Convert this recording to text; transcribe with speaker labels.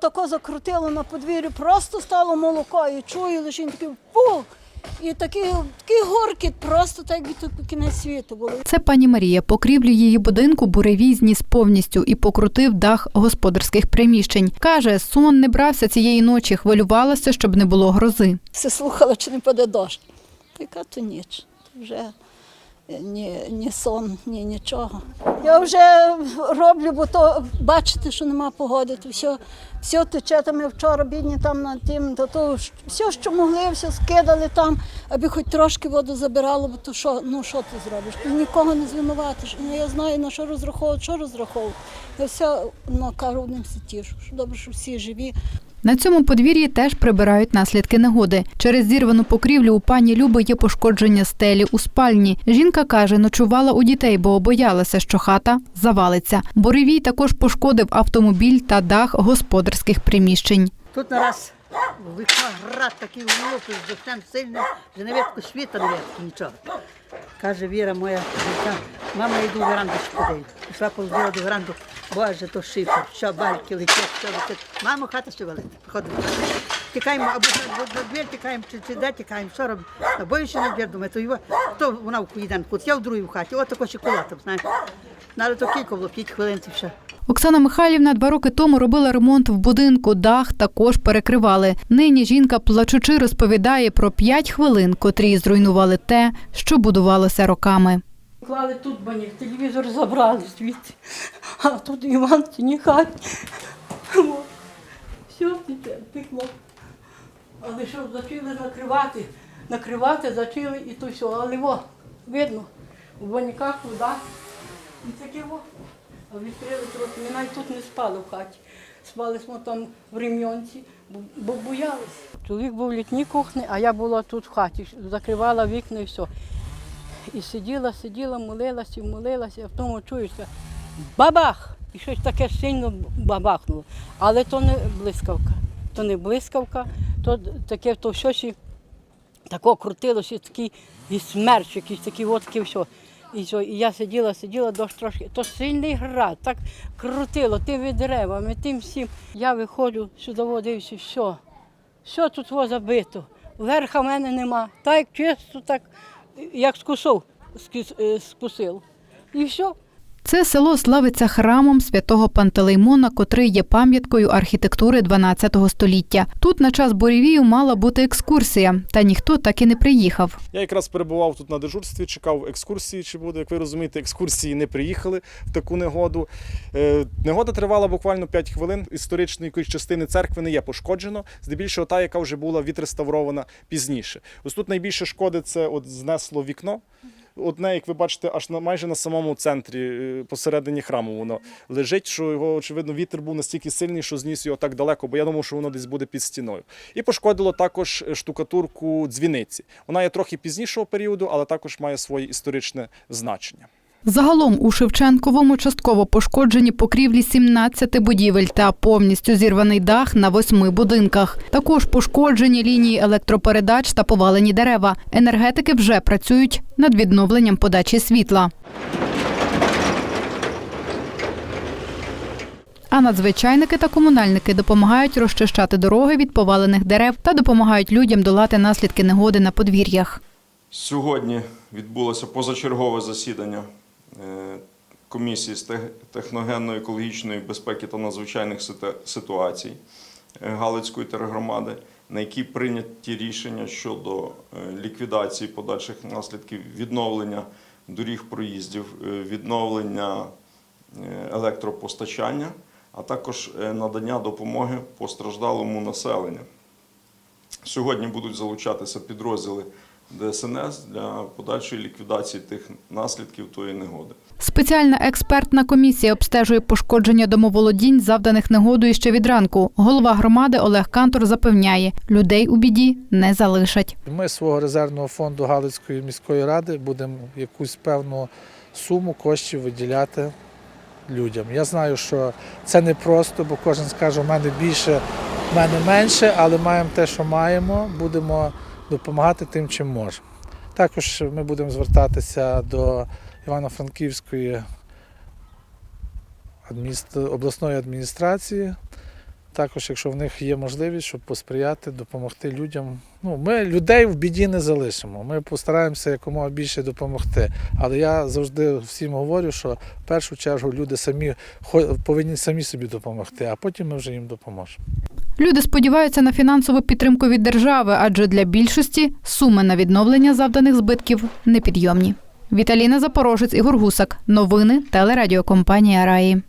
Speaker 1: отако закрутило на подвір'ю, просто стало молоко, і чую, лише він такий пух. І такий, такий горкіт, просто так якби тут кінець світу було.
Speaker 2: Це пані Марія. Покрівлю її будинку буревій зніс повністю і покрутив дах господарських приміщень. Каже, сон не брався цієї ночі, хвилювалася, щоб не було грози.
Speaker 1: Все слухала, чи не паде дощ. Яка то ніч. Вже е, ні, ні сон, ні нічого. Я вже роблю, бо то бачите, що нема погоди, то все, все тече. Там я вчора бідні там на тим, то, то все, що могли, все скидали там, аби хоч трошки воду забирало, бо то що, ну що ти зробиш? Ти нікого не звинуватиш. Ну я знаю на що розраховувати, що розраховувати. Я все ну, кажу одним все тішу, що добре, що всі живі.
Speaker 2: На цьому подвір'ї теж прибирають наслідки негоди. Через зірвану покрівлю у пані Люби є пошкодження стелі у спальні. Жінка каже, ночувала у дітей, бо боялася, що хата завалиться. Буревій також пошкодив автомобіль та дах господарських приміщень.
Speaker 3: Тут нараз вікно град такий влупив, з дощем сильним, не видко світа, видко нічого. Каже Віра моя, дитя, мама йду в веранду подивлю. Пішла повзила до веранду, боже, то шифер, що бальки летять, що летять. Мамо, хата ще валить. Приходимо. Тікаємо, або на, двір тікаємо, чи, чи де тікаємо, що робимо. А боюся на двір, думаю, то його, то вона в один кут, я в другій в хаті, от тако ще кулатом, знаєш. Надо то кілько було, п'ять хвилин, і все.
Speaker 2: Оксана Михайлівна два роки тому робила ремонт в будинку, дах також перекривали. Нині жінка плачучи розповідає про п'ять хвилин, котрі зруйнували те, що будувалося роками.
Speaker 1: Клали тут банік, телевізор забрали звідти, а тут Іван. О, Все втекло. Але що почали накривати, накривати, почали і то все. Але во, видно, в баніках вода. Таке во. А відкрили трохи. Ми навіть тут не спали в хаті. Спали ми там в рем'янці, бо, бо боялися. Чоловік був в літній кухні, а я була тут в хаті, закривала вікна і все. І сиділа, сиділа, молилася, молилася, а в тому чуєш, бабах! І щось таке сильно бабахнуло. Але то не блискавка. То не блискавка, то таке то щось і тако крутилося, такий і смерч, якийсь такий от таке все. І, що, і я сиділа, сиділа дощ трошки. То сильний град, так крутило тими деревами, тим всім. Я виходжу сюди, дивлюся, все. Що тут во забито? Верха в мене нема. Так чисто, так як скусив, е. І все.
Speaker 2: Це село славиться храмом святого Пантелеймона, котрий є пам'яткою архітектури 12 століття. Тут на час буревію мала бути екскурсія, та ніхто так і не приїхав.
Speaker 4: Я якраз перебував тут на дежурстві, чекав екскурсії, чи буде. Як ви розумієте, екскурсії не приїхали в таку негоду. Е, негода тривала буквально 5 хвилин. Історичної якоїсь частини церкви не є пошкоджено. Здебільшого та, яка вже була відреставрована пізніше. Ось тут найбільше шкоди це от знесло вікно. Одне, як ви бачите, аж на майже на самому центрі, е, посередині храму воно лежить, що його, очевидно, вітер був настільки сильний, що зніс його так далеко, бо я думав, що воно десь буде під стіною. І пошкодило також е, штукатурку дзвіниці. Вона є трохи пізнішого періоду, але також має своє історичне значення.
Speaker 2: Загалом у Шевченковому частково пошкоджені покрівлі 17 будівель та повністю зірваний дах на восьми будинках. Також пошкоджені лінії електропередач та повалені дерева. Енергетики вже працюють над відновленням подачі світла. А надзвичайники та комунальники допомагають розчищати дороги від повалених дерев та допомагають людям долати наслідки негоди на подвір'ях.
Speaker 5: Сьогодні відбулося позачергове засідання комісії з техногенно-екологічної безпеки та надзвичайних ситуацій е, Галицької тергромади, на якій прийняті рішення щодо е, ліквідації подальших наслідків відновлення доріг проїздів, е, відновлення е, електропостачання, а також е, надання допомоги постраждалому населенню. Сьогодні будуть залучатися підрозділи ДСНС для подальшої ліквідації тих наслідків тої негоди.
Speaker 2: Спеціальна експертна комісія обстежує пошкодження домоволодінь, завданих негодою ще від ранку. Голова громади Олег Кантор запевняє, людей у біді не залишать.
Speaker 6: Ми свого резервного фонду Галицької міської ради будемо якусь певну суму коштів виділяти людям. Я знаю, що це не просто, бо кожен скаже, у мене більше, в мене менше, але маємо те, що маємо, будемо допомагати тим, чим можемо. Також ми будемо звертатися до Івано-Франківської обласної адміністрації також, якщо в них є можливість, щоб посприяти, допомогти людям. Ну, ми людей в біді не залишимо. Ми постараємося якомога більше допомогти. Але я завжди всім говорю, що в першу чергу люди самі повинні самі собі допомогти, а потім ми вже їм допоможемо.
Speaker 2: Люди сподіваються на фінансову підтримку від держави, адже для більшості суми на відновлення завданих збитків непідйомні. Віталіна Запорожець, Ігор Гусак. Новини телерадіокомпанія Раї.